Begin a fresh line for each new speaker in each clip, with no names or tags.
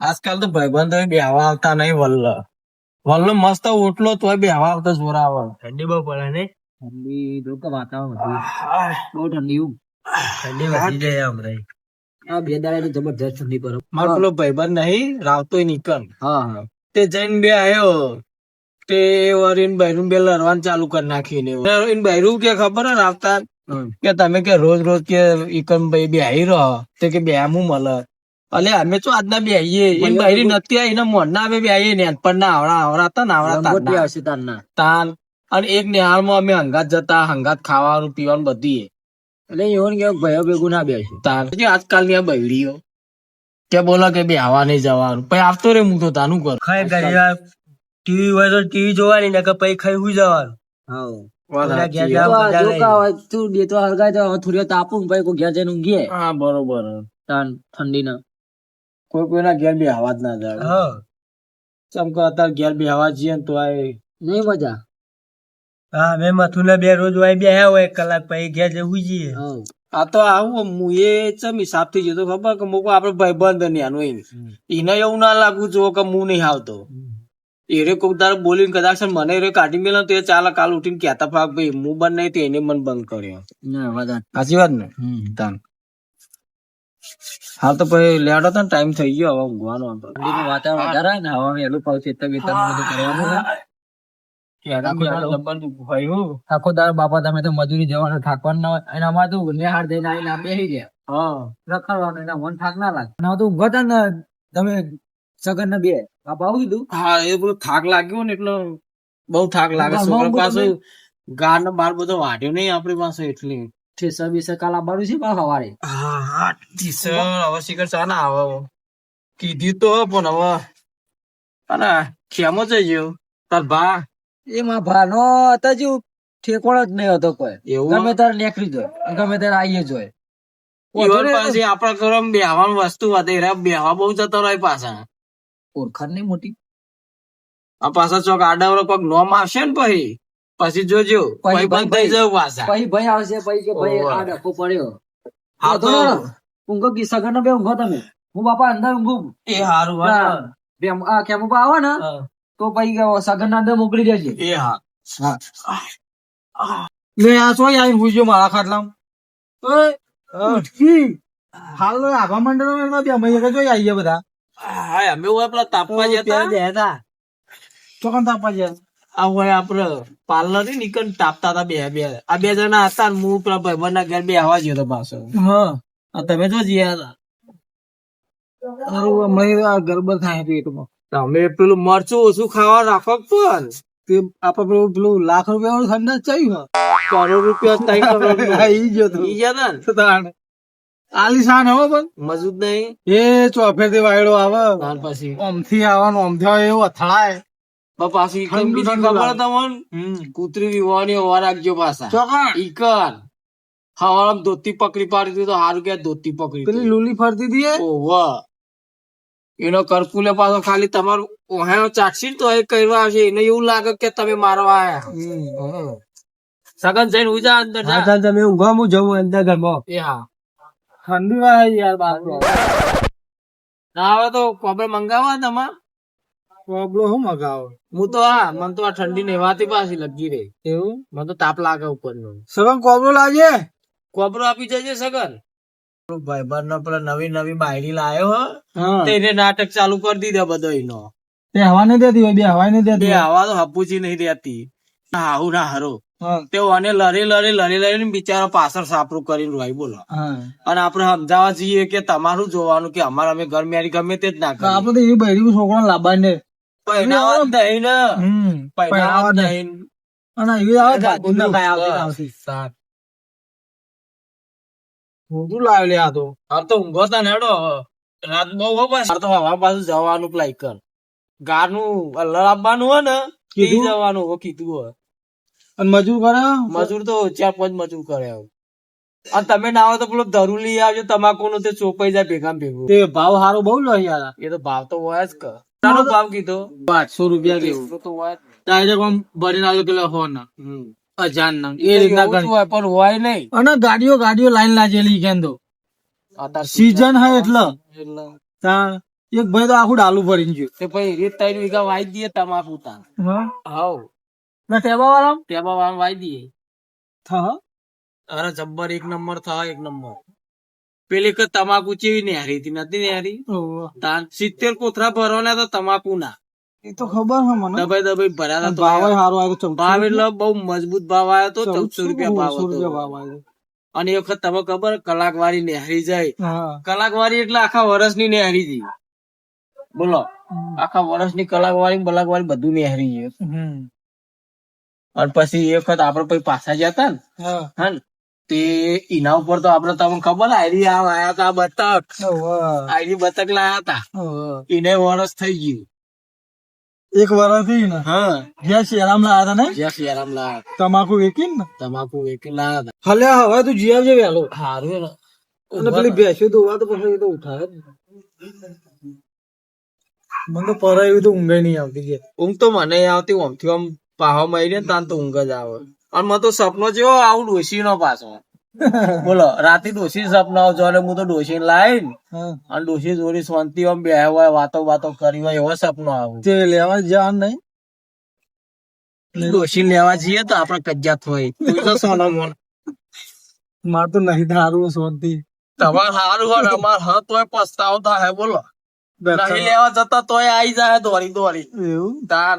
આજકાલ તો ભાઈબંધો બેહવા આવતા નહીં વલ્લ. વલ્લ મસ્ત ઓટલો તોય બેહવા આવતા જોરા આવે ઠંડી બહુ પડે ને?
ઠંડી તો કે વાતાવરણ બહુ ઠંડી
ઠંડી વધી જાય હમણાં
આ બે દાડા તો જબરજસ્ત ઠંડી પડે.
મારો પેલો ભાઈબંધ નહીં રાવતો નીકળ.
હા હા.
તે જઈને બે આવ્યો તે વરીન બૈરું બે લડવાનું ચાલુ કરી નાખીને. ને એને બૈરું કે ખબર હે રાવતા કે તમે કે રોજ રોજ કે ઈકન ભાઈ બે આઈ રહો. તે કે બે આમું મળે. અલે અમે તો આજના બે આવીએ એમ બૈરી નથી આવી ને મોઢના અમે બે આવીએ ને પણ ના આવડા આવડાતા ને આવડાતા
તાન
ના. તાન. અને એક નિહાળમાં અમે હંગાત જતા હંગાત ખાવાનું પીવાનું બધી
એટલે એવું કે ભયો ભેગું ના બેસે.
તાન. જે આજકાલની આ બહેરીઓ કે બોલો કે બે આવા નહીં જવાનું. પછી આવતો રે હું તો તાનું કર
ખાઈ ટીવી હોય તો ટીવી જોવાની ને પછી ખાઈ હું જવાનું. તું બે તો હળગાય તો થોડી તાપું પછી કોઈ ઘેર જઈને ઊંઘીએ.
હા બરોબર.
તાન ઠંડી ના
કોઈ કોઈના ઘેર બે હવા જ ના જાય ચમ કે અત્યારે ઘેર બે હવા જઈએ તો આ
નહીં મજા.
હા મેં મથુને બે રોજ વાય બે હોય એક કલાક પછી ઘેર જવું જઈએ.
હા.
આ તો આવું હું એ ચમ થઈ જતો ખબર કે મૂકો આપડે ભાઈબંધ ને આનું એને એવું ના લાગવું જો કે હું નહીં આવતો. એરે કોક તારે બોલીને કદાચ મને એરે કાઢી મેલા તો એ ચાલે કાલ ઉઠીને કહેતા ફાક ભાઈ હું બંધ નહીં તો એને મન બંધ કર્યો. સાચી. વાત ને? તાન. હાલ તો પછી લેડો તો ટાઈમ થઈ ગયો. હવે ઊંઘવાનો
વાતાવરણ વધારે ને હવામાં વહેલું પાવ છે બધું કરવાનું આખો દાડો બાપા તમે તો મજૂરી જવાનું થાકવાનું ના હોય. અને અમારે તો નિહાળ દઈને આવીને બેસી ગયા.
હા.
રખડવાનું એના મન થાક ના લાગે. ના તો ઊંઘતા ને. તમે સગન ને બે. બાપા આવું કીધું?
હા એ બધું થાક લાગ્યો ને એટલે બહુ થાક લાગે. છોકરા પાસે ગાર ને બાર બધો વાઢ્યો નહીં આપણી પાસે એટલી.
ઠેસર બીસર કાલ આવવાનું છે પણ સવારે
હા હા હવે શિખર ચા ના આવે કીધી તો પણ હવે. અને ખેમો જઈ ગયો તાર ભા?
એમાં ભાનો હતા જેવું. ઠેકોણ જ નહીં હતો કોઈ.
એવું
ગમે ત્યારે નીકળી જાય. ગમે ત્યારે આવીએ જોઈએ
ઈવન આપણા બેહવાની વસ્તુ હતી. રે બેહવા બહુ જતો રહે પાછા.
ઓળખાણ નહીં મોટી.
આ પાછા ચોક આડાવરો કોક નોમ આવશે ને પછી? પછી જોજો
પછી
પછી બંધ થઈ
ભાઈ-
જવું પાછા.
પછી ભાઈ આવશે પછી કે ભાઈ આ ડખો પડ્યો.
હા તો
ઊંઘો બે ઊંઘો તમે. હું બાપા અંદર ઊંઘું.
એ હારું
બે આ કેમ ઊભા આવે ને તો પછી કે ના અંદર મોકલી દેજે.
એ હા. લે આ મારા ખાટલામાં.
હાલ આભા મંડળમાં બે અમે એક જ આવીએ બધા.
હા અમે પેલા તાપવા જતા.
હતા
ચોકન તાપવા જાય?
આ હોય આપડે પાર્લરની નીકળ તાપતા હતા બે બે. આ બે જણા હતા ને હું પેલા ભાઈબંધ ના ઘેર બે આવા ગયો હતો પાછો.
હા.
તમે તો જ્યા હતા.
હારું હમણાં ગરબર થાય પેટમાં.
તમે પેલું મરચું ઓછું ખાવા રાખો પણ
તે આપણે પેલું પેલું લાખ રૂપિયા વાળું ઠંડા ચાલ્યું
કરોડ રૂપિયા ત્રણ કરોડ
ઈ ગયો તો
ઈ ગયા ને?
તાણ. આલીશાન હો પણ.
મજૂદ નહીં?
એ ચોફેરથી વાયડો આવે.
પછી.
ઓમથી આવવાનું ઓમથી આવે એવું અથડાય.
પાછું
ઠંડુ
ખબર. તમને? કૂતરી વિવાહની હવા રાખજો પાછા. ઈકન. હવાળામાં ધોતી પકડી પાડી તો સારું કે ધોતી પકડી
પેલી લુલી ફરતી હતી
ઓહો. એનો કરપુલે પાછો ખાલી તમારું ઓહાયો ચાટસી તો એ કરવા આવશે. એને એવું લાગે કે તમે મારવા આયા. સગન જઈને ઉજા અંદર જા.
તમે ઊંઘવા હું જવું અંદર ઘરમાં.
એ હા.
ઠંડી યાર બાપ
ના આવે તો કોબે મંગાવવા તમા
પ્રોબ્લેમ હું મગાવો?
હું તો હા મને તો આ ઠંડી નેવાતી પાછી લગી રે
એવું?
મને તો તાપ લાગે ઉપરનું
સગન કોબરો લાગે?
કોબરો આપી જજે સગન. ભાઈ નો પેલો નવી નવી બાયડી લાયો હો.
હા.
તેને નાટક ચાલુ કરી દીધા બધો એનો.
તે હવા નહીં દેતી હોય બે હવા નહીં દેતી.
હવા તો હપુચી નહીં દેતી. હાહુ ના હરો. તેઓ અને લરી લડી લરી લડી બિચારો પાછળ સાપરું કરીને રોઈ બોલો.
હા.
અને આપણે સમજાવવા જઈએ કે તમારું જોવાનું કે અમારે અમે ઘર મેરી ગમે તે જ ના
આપડે તો એ બૈરી છોકરા લાંબા ને
જ નહીં ને જ નહીં
અને એવી આવે.
સાત.
મોટું લાવે લે આ તો
હાલ તો ઊંઘો તા ને હેડો રાત બહુ હો બસ તો હવા પાછું જવાનું પ્લાય કર ગાનું અલ્લર આપવાનું હોય ને
કીધું?
જવાનું હો કીધું હોય
અને મજૂર કરે
મજૂર તો ચાર પાંચ મજૂર કરે અને તમે ના આવો તો પેલો ધરું લઈ આવજો તમાકુ નું તે ચોપાઈ જાય ભેગા ભેગું
તે ભાવ સારો બહુ લો યાર
એ તો ભાવ તો હોય જ કર તારો ભાવ કીધો?
પાંચસો રૂપિયા કેવું
તો વાત.
ડાયરેક્ટ આમ ભરીને આવ્યો પેલા હો ના.
હમ.
ના. એ રીતના
હોય પણ હોય નહીં.
અને ગાડીઓ ગાડીઓ લાઈન લાજેલી કેમ તો. સીઝન હે એટલે. એક ભાઈ તો આખું ડાલુ ભરીને ગયું.
તે પછી રીત તારી વીઘા વાઈ દઈએ તમા
પૂતા.
હાઉ.
ના ટેબા વાળા
ટેબા વાળા વાઈ દઈએ.
થા.
અરે જબ્બર એક નંબર થાય એક નંબર. પેલી કે તમાકુ ચેવી નેહરી હતી? નથી નેહરી? તાન સિત્તેર કોથરા ભરવાના તો તમાકુ ના.
એ તો ખબર હે મને.
દબાઈ દબાઈ ભર્યા હતા
ભાવ સારો આવ્યો તો
ભાવ એટલે બહુ મજબૂત ભાવ આવ્યો તો ચૌદસો રૂપિયા ભાવ હતો. અને એ વખત તમે ખબર કલાક વાળી નેહરી જાય કલાક વાળી એટલે આખા વર્ષની નેહરી હતી. બોલો. આખા વર્ષની કલાક વાળી બલાક વાળી બધું નેહરી છે. અને પછી એ વખત આપડે પછી પાછા જતા ને.
હા
ને, તે એના ઉપર તો આપડે તમને ખબર આયરી આમ આયા તા બતક. આયરી બતક લાયા તા. એને વર્ષ થઈ ગયું.
એક વર્ષથી ને?
હા.
જ્યાં શેરામ લાયા હતા ને?
જ્યાં સિયારામ લાયા
તમાકુ વેકી ને?
તમાકુ વેચી લાયા હતા
હલે હવે તું જી આવજે વેલો
હારું ને
અને પેલી બેસ્યું તો તો પછી તો ઉઠાવે મને તો પરાયું તો ઊંઘ નહીં આવતી
ઊંઘ તો મને આવતી ઓમથી આમ પાહો મારી ને તાન તો ઊંઘ જ આવે. અને મને તો સપનો જેવો આવું ડોસી નો પાછો. બોલો રાતે ડોસી સપના જો હું તો ડોસી લાઈન. અને ડોસી જોડી શાંતિ આમ બે હોય વાતો વાતો કરી હોય એવો સપનો આવું.
તે લેવા જવાનું નહીં?
ડોસી લેવા જઈએ તો આપડે કજ્જાત હોય તો સોનો મોન.
માર તો નહીં થારું શાંતિ.
તમારે સારું હોય અમાર હ તોય પસ્તાવો થાય બોલો. નહીં લેવા જતા તોય આઈ જાય દોરી દોરી
એવું?
તાન.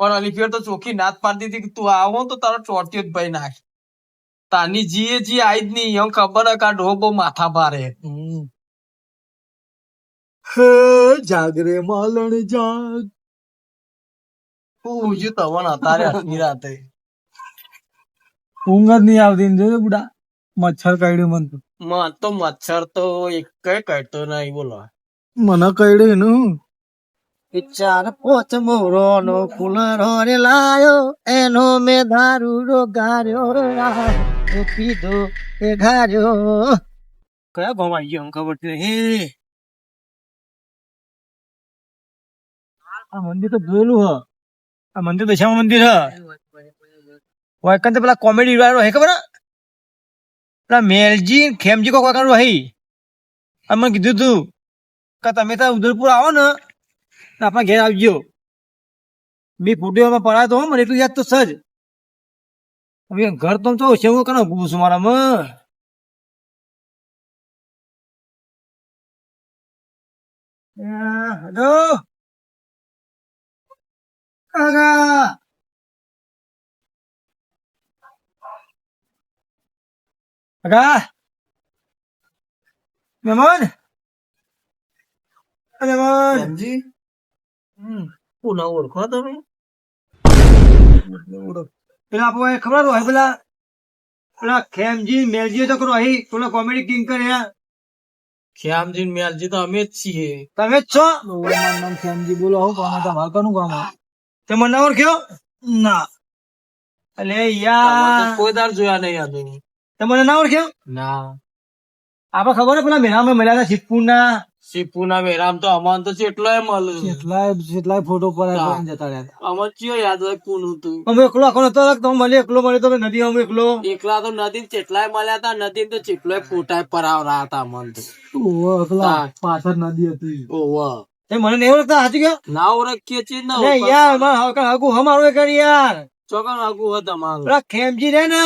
પણ અલી તો ચોખ્ખી નાત પાડતી હતી કે તું આવો તો તારો ચોટ્યો જ ભાઈ નાખ. તાની જીએ જી આઈ જ નહીં એમ ખબર હે કા બહુ માથા ભારે
હે જાગરે માલણ જાગ.
હું ઉજ્યું તવન અતારે આટલી રાતે.
ઊંઘ જ નહીં આવતી જોજો બુડા મચ્છર કઈડ્યું મન તો.
મન તો મચ્છર તો એક કઈ કઈડતો નહીં બોલો.
મને કઈડ્યું નું
ચાર પોચ મોરો નો કુલરો રે લાયો, એનો મે દારૂ ગાર્યો પીધો એ ઘાર્યો કયા આવી ગયો ખબર હે.
આ મંદિર તો જોયેલું હ. આ મંદિર દશામાં મંદિર હ. વાયકન તો પેલા કોમેડી વાળો હે ખબર? પેલા મેલજી ખેમજી કોઈ વાયકન રહી અમે કીધું તું. કે તમે તો ઉદયપુર આવો ને. તો આપણા ઘેર આવજો. બે ફોટોમાં પડાતો હો, મને એટલું યાદ તો સજ હવે ઘર તો તો છે હું કનો પૂછું મારામાં. હેલો? કાકા? મહેમાન? મહેમાન?
સમજી
હમ.
પુનઃ ઓળખો તમે?
પેલા આપણે ખબર હોય પેલા પેલા ખેમજી મેલજી તો કરો અહીં પેલા કોમેડી કિંગ કર્યા
શ્યામજી ને મેલજી તો અમે જ છીએ.
તમે જ છો? મારું નામ ખેમજી બોલો આવું કામ તમારે કનું કામ તે મને ના ઓળખ્યો? ના. અલે યાર.
કોઈ દાર જોયા નહીં હતું
તે મને ના ઓળખ્યો?
ના.
આપડે ખબર હે પેલા મેળામાં મળ્યા હતા સિદ્ધપુર ના
શિવપુર ના મેરામ તો અમાન તો કેટલાય મળ્યું
કેટલાય કેટલાય ફોટો પર. જતા રહ્યા.
અમાર ચિયો યાદ હોય કોણ હતું?
અમે એકલો આખો તો તમે મને એકલો મળ્યો તો નદી અમે એકલો.
એકલા તો નદી કેટલાય મળ્યા હતા નદી તો કેટલાય ફોટા પરાવરા હતા અમન તો.
ઓહો, એકલા. પાછળ નદી હતી.
ઓહો.
એ મને નહીં ઓળખતા સાચું કે
ના ઓળખીએ છીએ ને
યાર મારા હક હકુ હમારો કરી યાર.
ચોકન આગુ હતો તમારું.
પેલા ખેમજી રે ને.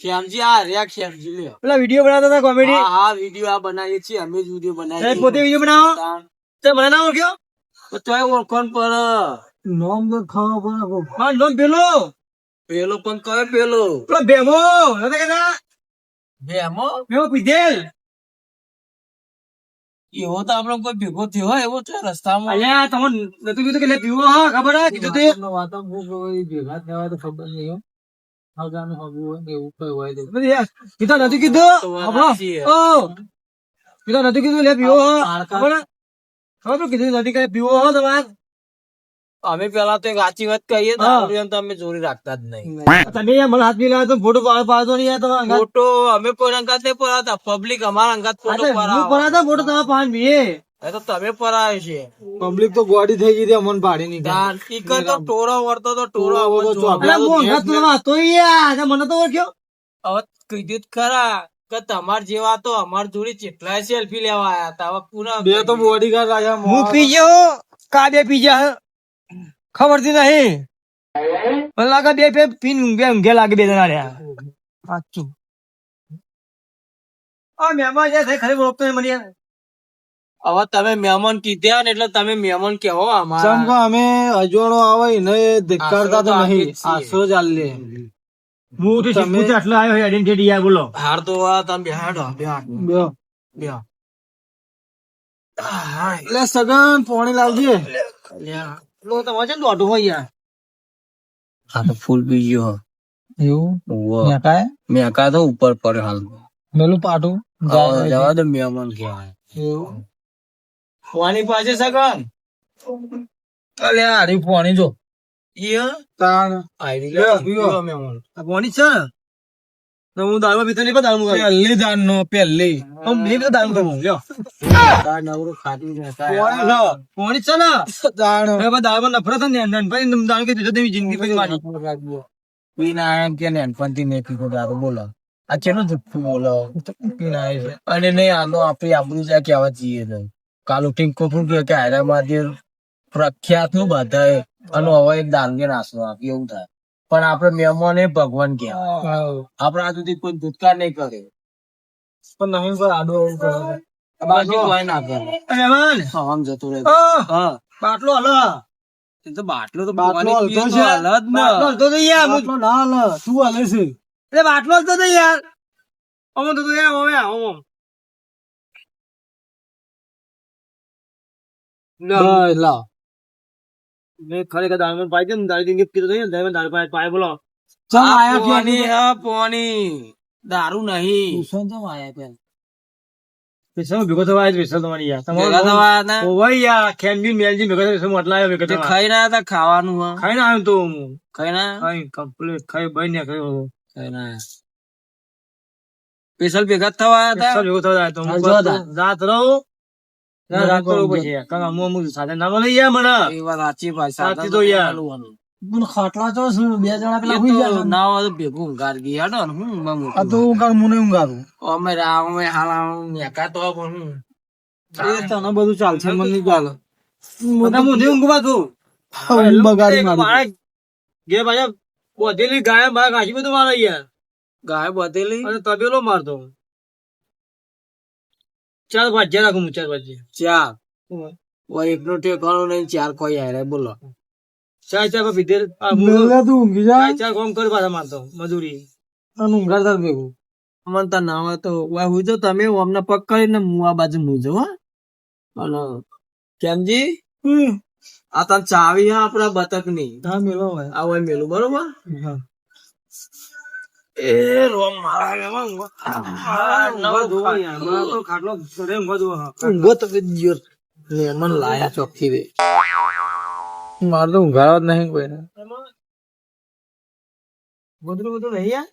શ્યામજી આ રહ્યા શ્યામજી લ્યો.
પેલા વીડિયો બનાવતા હતા કોમેડી
હા વીડિયો આ બનાવીએ છીએ અમે જ વીડિયો બનાવીએ
પોતે વીડિયો બનાવો. તે મને ના ઓળખ્યો?
તો તોય ઓળખણ પર.
નામ તો ખબર પડે હા નામ પેલો.
પેલો પણ કયો પેલો?
પેલો ભેમો. નતા કહેતા?
ભેમો?
ભેમો પીધેલ.
એવો તો આપડે કોઈ ભેગો થયો હોય એવો છે રસ્તામાં.
અલ્યા તમે નતું કીધું કે લે પીવો હા ખબર હા? કીધું તે.
ભેગા થવા તો ખબર નહીં હગાનું હગું એવું કઈ હોય તો
બધી યાર, કીધું નથી કીધું
તો વાત
આપણો
સાચી હે.
ઓ કીધું નથી કીધું લે પીવો હા ખબર હે? ખબર છે કીધું નથી કે પીવો હા તમારે
અમે પેલા તો એક સાચી વાત કહીએ તો તો અમે ચોરી રાખતા જ નહીં
તમે મને હાથ મિલાવ્યો તો ફોટો પાડ પાડતો નહીં તમારે
ફોટો અમે કોઈ અંગાત નહીં પડાતા પબ્લિક અમારા અંગાત ફોટો
તો હું
પડાવે
ફોટો તમારે પાંચ મીએ
એ તો તમે પરાય છે.
પબ્લિક તો ગોડી થઈ ગઈ અમને પાડી ની
તાન તો ટોળો વળતો તો ટોળો આવો જો
અરે હું અંગાત તો હતો યાર મને તો ઓળખ્યો.
હવે કીધું ખરા કે તમાર જેવા તો અમાર જોડે કેટલાય સેલ્ફી લેવા આયા હતા હવે પૂરા
બે તો બોડીગાર્ડ રાજા
હું પી ગયો કા બે પી હ. ખબરથી નહીં. મને લાગે બે બે પીન ઊંઘે ઊંઘે લાગે બે જણા રહ્યા. સાચું. આ મહેમાન જે થઈ ખરી ઓળખતો મને. યાર.
હવે તમે મહેમાન કીધા ને એટલે તમે મહેમાન કેવો અમારા.
અમે અજવાળો આવે ને ધિક્કારતા તો નહીં. આશરો જ આલે.
હું તો
તમે-
શીખું છું આટલો આવ્યો આઈડેન્ટિટી યાર બોલો.
હાર તો આ તમે બેહાડો બેહાડો.
બે. એટલે સગન પોણી લાવજે.
લો તમારે છે ને દોઢું હોય યાર.
હા તો ફૂલ પી ગયો
એવું
મેકાય?
કાય
મેં તો ઉપર પડે હાલ
મેલું પાટું.
જવા દે મહેમાન કહેવાય.
એવું?
વાની પાસે સગન
અલે હારી પોણી જો
ઈ
તાણ
આઈડી
લે, પીવો.
મહેમાન
આ વાની છે ને? હું દારૂમાં પીતો નહીં પણ ખાઉં.
પહેલી દાન નો પહેલી
હું નહીં પીતો દાળ ખાઉં. લ્યો.
દાળ નવરું ખાતું નતા.
પોણી. છે ને
તાણ
હવે દારૂમાં નફરત ને નાનપણથી તમે દાળ કે તો તમે જિંદગી પછી મારી
એમ કે ને નહીં પીતો દારૂ બોલો આ ચેનો જુઠ્ઠું બોલો આયા અને નહીં આનો આપણી આબરૂ જાય કહેવા જઈએ તો કાલ ઉઠીને કોપરું કે કે હાયરામાં પ્રખ્યાતનું બધાએ. અને હવે એક દાંગે નાસ્તો આપી એવું થાય. પણ આપણે મહેમાન એ ભગવાન કહેવાય. આપણે આ સુધી કોઈ ધુતકાર નહીં કરે
પણ નહીં પર આડો એવું કરે
બાકી કોઈ ના કરે.
મહેમાન!
આમ જતું રહે. હા.
બાટલો હલો.
તો બાટલો તો
બાટલો હલતો છે.
બાટલો હલતો તો યાર
બાટલો ના હલ. તું હલે છે?
એટલે બાટલો હલતો તો યાર. ઓમો તો યાર ઓમે આ,
લાવ
મેં ખરેખર દારૂમાં પાઈ દે ને જિંદગી પીતો નહીં ને? દારૂ પાઈ પાય બોલો.
ચમ આયા પાણી
હા પોની દારૂ નહીં.
ટ્યુશન ચમ આયા પેલ?
પૈસા ભેગો થવા પૈસા તમારી યાર.
ભેગા થવા તા?
ઓવાઈ યાર. ખેમજી મેલજી ભેગા થવા પૈસા આવ્યો ભેગા થવા.
ખાઈ ના હતા ખાવાનું હા.
ખાઈને આવ્યો તો હું.
ખાઈ ના?
ખાઈ કમ્પ્લીટ ખાઈ બઈ ને ખાઈ
ખાઈ ના સ્પેશિયલ ભેગા થવા હતા?
પૈસા ભેગો થવા આવ્યો તો હું. રાત રહું. ના, રાત તો પછી કારણ કે અમુક અમુક ના મળે યાર મને.
એ વાત સાચી પાછી
સાચી તો યાર.
પણ ખાટલા ચો બે જણા પેલા હુઈ જાય
ના. હોય ભેગું ઊંઘાર ગઈ હેડો ને હું એમાં
આ તો હું મુને ઊંઘારું.
અમે રા- અમે હાલા મેકા તો પણ હું.
એ તને બધું ચાલશે મને નહીં ચાલે.
મુને ઊંઘવા તું.
ઊંઘ બગાડી મારા
બોધેલી ગાય મારા ઘાસી બધું મારે યાર.
ગાય બધેલી?
અને તબેલો મારતો. ચાર ભાજ્યા રાખું હું ચાર ભાજ્યા
ચાર. ઓય. એકનો ટેકાણો નહીં ચાર કોઈ આયરે બોલો.
ચાર ચાર હું
મેલે તું ઊંઘી જા
ચાર કામ કરી પાછા મારતો મજૂરી.
અને તાર ભેગું.
મને તો ના હોય તો ઓય હું જો તમે અમને પગ કરીને હું આ બાજુ હું જો હા. અને કેમજી? આ તને ચાવી હા આપડા બતકની
હા મેલો હોય
આ હોય મેલું બરોબર?
હા.
એ રોમ મારા
તો ખાટલો ઘરે હા.
ઊંઘો તો જીવર મહેમાન લાયા ચોખ્ખી રે
મારે તો ઊંઘાડવા જ નહીં કોઈ
ગોદરું બધું નહીં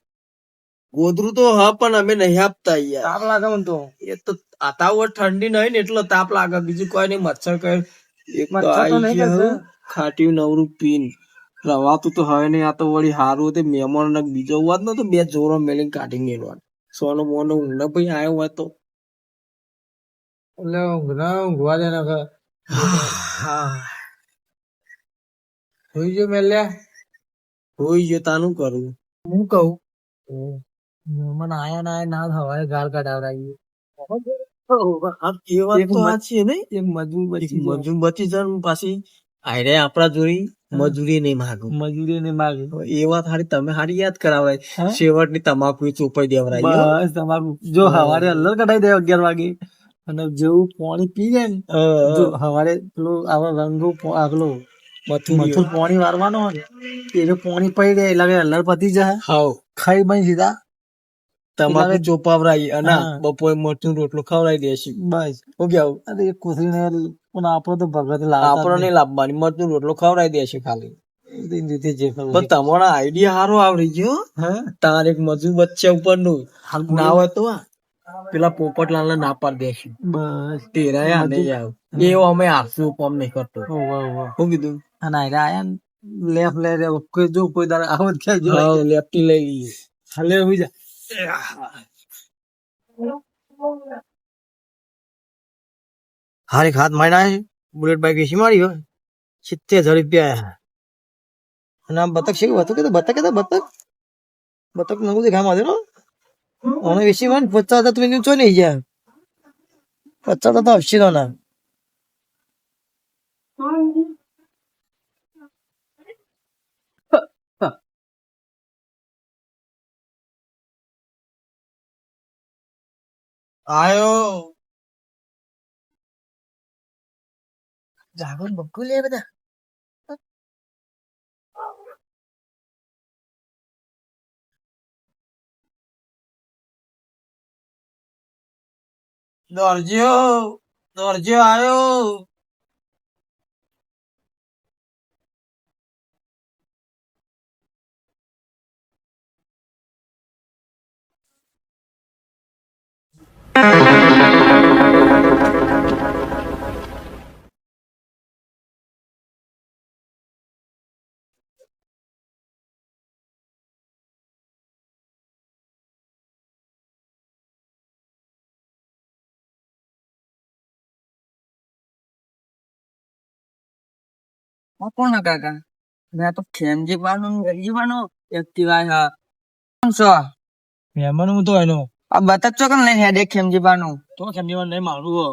ગોદરું તો હા પણ અમે નહીં આપતા યાર.
તાપ લાગે મને તો.
એ તો આતાવર ઠંડી નહીં ને એટલો તાપ લાગે બીજું કોઈ નહીં મચ્છર કઈ એક
મચ્છર તો નહીં
ખાટ્યું નવરું પીન રવાતું તો હવે નહીં આ તો વળી હારું તે મહેમાન ને બીજો વાત ન તો બે જોરો મેલીને કાઢી મેળવા સોનો મોનો ઊંઘ ભાઈ આવ્યો હોય તો.
એટલે ઊંઘ ના ઊંઘવા દે ના હુઈ જો મેલ્યા?
હોઈ જો તાનું કરું?
હું કહું? મહેમાન આયા ના આયા ના હવાય ગાળ કાઢાવડાવી.
એ વાત તો આ છે ને
મજબૂત જાય.
બચી જાય પાછી આયરે આપડા જોડી મજૂરી નહીં માગું.
મજૂરી નહીં માગે.
એ વાત હારી તમે હારી યાદ કરાવાય
હા?
શેવટની તમાકુ ચોપાઈ દેવરાય
બસ તમારું. જો હવારે અલ્લર કઢાઈ દે અગિયાર વાગે. અને જેવું પાણી પી જાય ને જો હવારે પેલું આવા રંગો આગલો મથુર પાણી વારવાનો હોય એ જો પાણી પડી જાય એટલે અલ્લર પતી જાય.
હાવ
ખાઈ બની સીધા.
તમારે ચોપાવરાઈ અને બપોરે મરચું રોટલો ખવડાવી દેશે.
બસ.
હો કેવું
અરે એક કોથળી ને પણ આપણો તો ભગત
આપણો નહીં. લાવવાની મરચું રોટલો ખવડાવી દેશે ખાલી.
નહીં.
પણ તમારો આઈડિયા સારો આવડી ગયો. તાર એક મજૂર બચ્ચે ઉપરનું ના હોય તો પેલા પોપટલાલ ને ના પાડ દેશું
બસ.
તેરા આને જાવ એવો અમે હારશું પમ નહીં કરતો. શું કીધું?
અને આયા લેફ લે રે કોઈ જો કોઈ દાડે આવો જ જો.
હા લઈ લઈએ.
હાલે જા.
હારી હાથ માર્યા નાખે બુલેટ બાઇક વેચી મારી હોય, સિત્તેર હજાર રૂપિયા. અને આમ બતક છે બતક? કે બતક કે બતક? બતક નવું દેખાય મારે નો ઓને વેચી મારી પચાસ હજાર તમે ચો નહીં ગયા પચાસ હજાર તો આવશે તો ના. આયો. જાગો બક્કુ લે બધા દોરજો દોરજો આયો
કોણ કાકા મેં તો ખેમજી પાનું ગરજી પાનું એક્ટિવા હા કોણ છો?
મહેમાન હું તો એનો.
આ બતક ચોકન લઈને હેડે ખેમજી પાનું
તો કેમ જેવા નહીં મારું હો.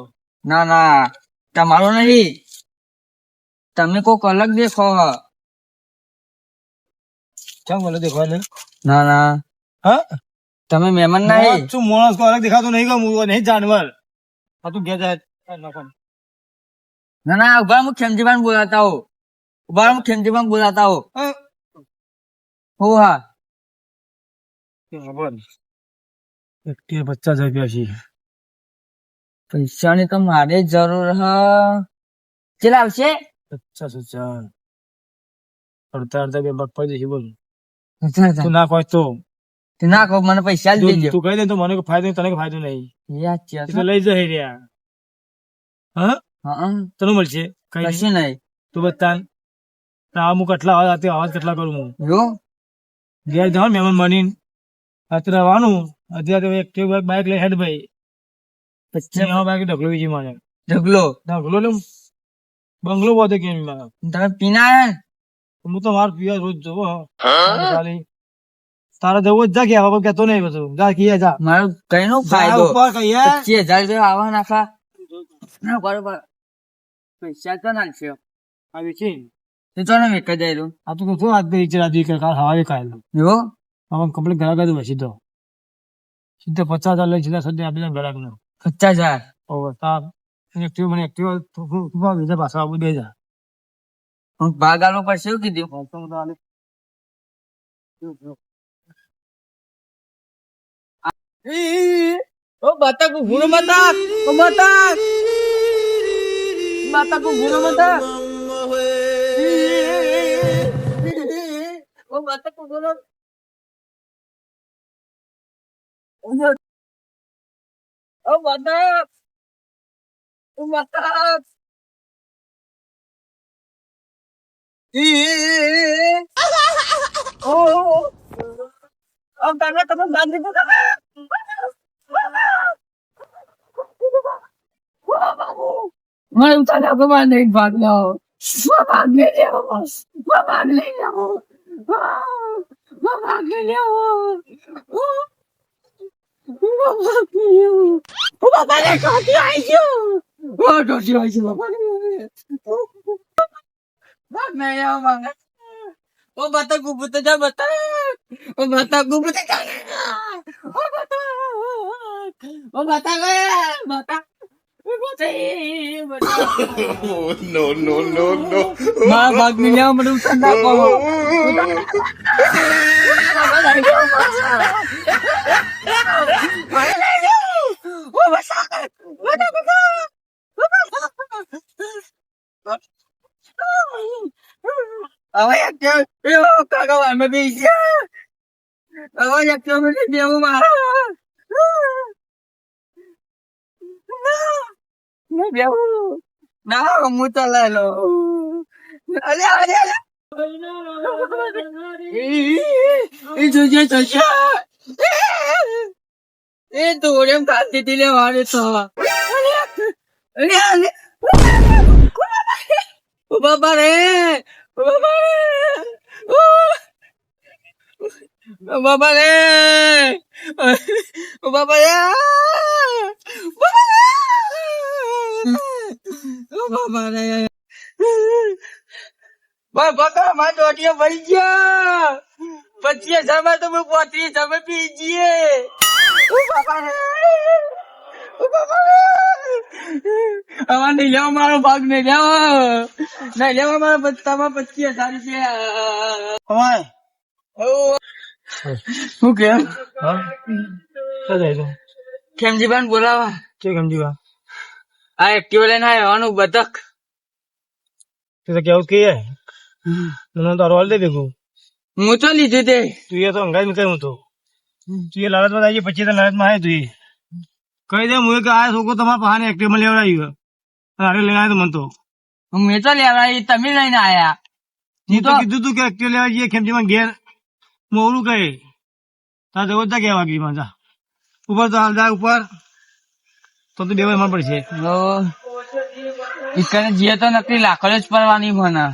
ના ના. તમારો નહીં. તમે કોક અલગ દેખો
કેમ બોલે દેખવા ને
ના. ના
હા?
તમે મહેમાન નહીં.
શું માણસ કો અલગ દેખાતો નહીં ગમ નહીં જાનવર. આ તું નાખો.
ના ના ઊભા હું ખેમજી બોલાતા હો ઊભા હું પાન બોલાતા હો.
હા.
હો.
એકટી પચાસ રૂપિયા છે.
પૈસાની તો મારે જરૂર હ. ચેલા આવશે?
પચાસ હજાર. અડધા અડધા બે બગ પડી જશે બોલ. તું ના કોઈ તો.
તે ના કહો મને પૈસા જ દેજો.
તું કહી દે તો મને કોઈ ફાયદો નહીં, તને કોઈ ફાયદો નહીં. તો લઈ જઈ રહ્યા હા?
હા
તને મળશે? કઈ નહીં.
નહીં.
તું બતા હું કેટલા અવાજ આતે અવાજ કેટલા કરું હું?
જો
ઘેર જાવ મહેમાન બની અત્યારે આવવાનું. અત્યારે એક બાઈક લઈ હેડ ભાઈ.
પછી?
એમાં બાઈક ઢગલો બીજી મારે.
ઢગલો?
ઢગલો લે બંગલો બધો કેમ મારે.
તમે પીના
હું? તો માર પીવા રોજ જોવો ખાલી તારે જવો જ જા કે હવે કેતો નહીં બધું. જા કે જા.
મારો કઈ
નો
ફાયદો?
ઉપર કઈ
પચીસ હજાર રૂપિયા આવા નાખા ના બરોબર. પૈસા તો નાખશે.
આવી છે
તો તો ને વેક જાય
આ તો શું આજ છે રાજી કે કાલ હવાએ ખાયેલું?
જો
હવે કમ્પ્લીટ ઘરા ગયું હોય સીધો. સીધો પચાસ હજાર લઈ સીધા સદ્ય આપી ઘરાક નો
પચાસ હજાર?
ઓવર તાર એક્ટિવ મને એક્ટિવ બીજા પાછા આવું દે જા
હું ભાગ આલો પડશે એવું કીધું ઓ બતક ગુનો બતક બતક બતક ગુનો બતક 我把这个给他，我就，我把他，我把他，咦，哦，我刚刚怎么难听的？मैं उतारा भगवान नहीं भाग रहा हूँ भाग ले रहा हूँ भाग ले रहा हूँ Бабака Лео! Бабака Лео! Бабака Лео! Бабака Лео! Бабака Лео! ઓ માતા ગુબુતા જા માતા ઓ માતા ગુબુતા જા ઓ માતા ઓ માતા રે માતા oh,
no, no, no, no.
Ma, wag niya malungsan na ako. Ako yak yun, yung kagawa mabisa. Ako yak yun, hindi ako mahal. મારા ના બેવું ના હું તો લઈ લો અલે અલે અલે એ જોજે જોજે એ દોરે કાઢી દીધી લે વારે તો અરે અરે અરે ઓ બાબા રે બાબા રે બાબા રે બાબા રે બાબા રે બકા માં દોઢિયો ભરી ગયા. પચીસ હજાર તો મેં પોત્રીસ હજાર પી જઈએ અમાર નહીં લેવા મારો ભાગ નહીં લેવા. નહીં લેવા મારા બચ્ચામાં પચીસ હજાર રૂપિયા. શું કેમ?
હા? શું થાય છે?
બોલાવા.
કે વા
આ એક્ટિવ લઈને આવ્યો બતક
તે તો કેવું કે મને તો રોલ દે ભેગું
હું તો લીધું તે?
તું એ તો અંગાજ મેં કહ્યું તો. તું એ લાલચમાં આવી પછી તો લાલચમાં આવે તું કહી દે હું કે આ છોકરો તમારા પાસે એક્ટિવમાં લેવડાવ્યું અરે લઈને આવ્યો તો મને તો.
મેં તો લેવા એ તમે લઈને આયા.
હું તો કીધું તું કે એક્ટિવ લેવા જઈએ ખેમજીમાં ઘેર. મોરું કહે. તાર જવો જ ગયા વાગીમાં જા. ઉપર તો હાલ જા ઉપર. તો તો બેવા એમાં પડશે.
ઈકને જીએ તો નકરી લાખો જ પડવાની મને.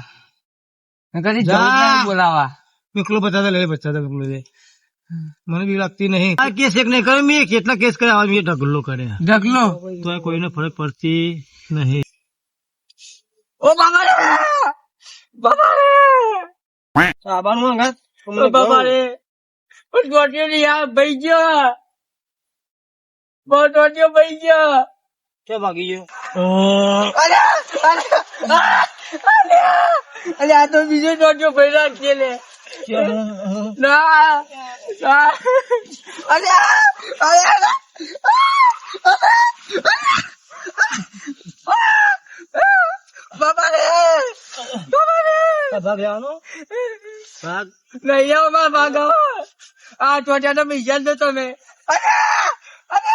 મેં કદી જવું જ નહીં બોલાવા?
મેકલો બતાતા લે બતાતા મેકલો દે મને બી લાગતી નહીં. આ કેસ એક નહીં કરે મેં કેટલા કેસ કર્યા મેં ઢગલો કરે
ઢગલો?
તો કોઈને ફરક પડતી નહીં.
ઓ બાબા રે બાબા રે
સાબાનું અંગાત.
બાબા રે ઓ ગોટિયો યાર ભાઈ ગયો બહુ ટોટિયો ભાઈ ગયો.
કે ભાગી ગયો?
અરે અરે અરે અરે આ તો બીજો ટોટિયો ભાઈ રાખીએ લે ના ના અરે અરે બાબા રે બાબા રે.
ભાગ.
નહીં આવો ભાગો. આ ટોટિયા તો બીજા દો તમે. અરે અરે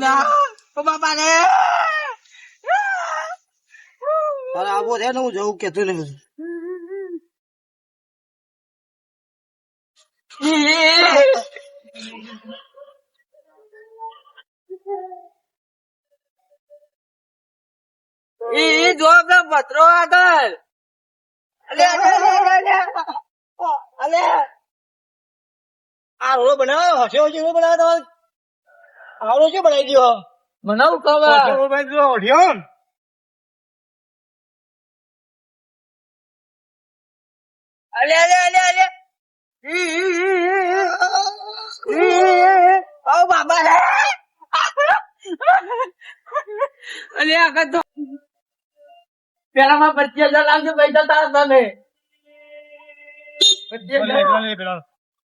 ના ઓ બાબા રે
અરે આવો છે ને હું જવું કેતો ને
એ જો આપડે પત્રો આગળ અલે અલે અલે અલે
આ રોડ બનાવો હસ્યો છે રોડ બનાવો તમારે? આવડો શું બનાવી દો
બનાવું
કવા બનાવી દો ઓઢિયો
અલે અલે અલે અલે. ઓ બાબા રે અલે આગળ તો પેલા માં પચીસ હજાર લાવજો પૈસા તારા તને પચીસ હજાર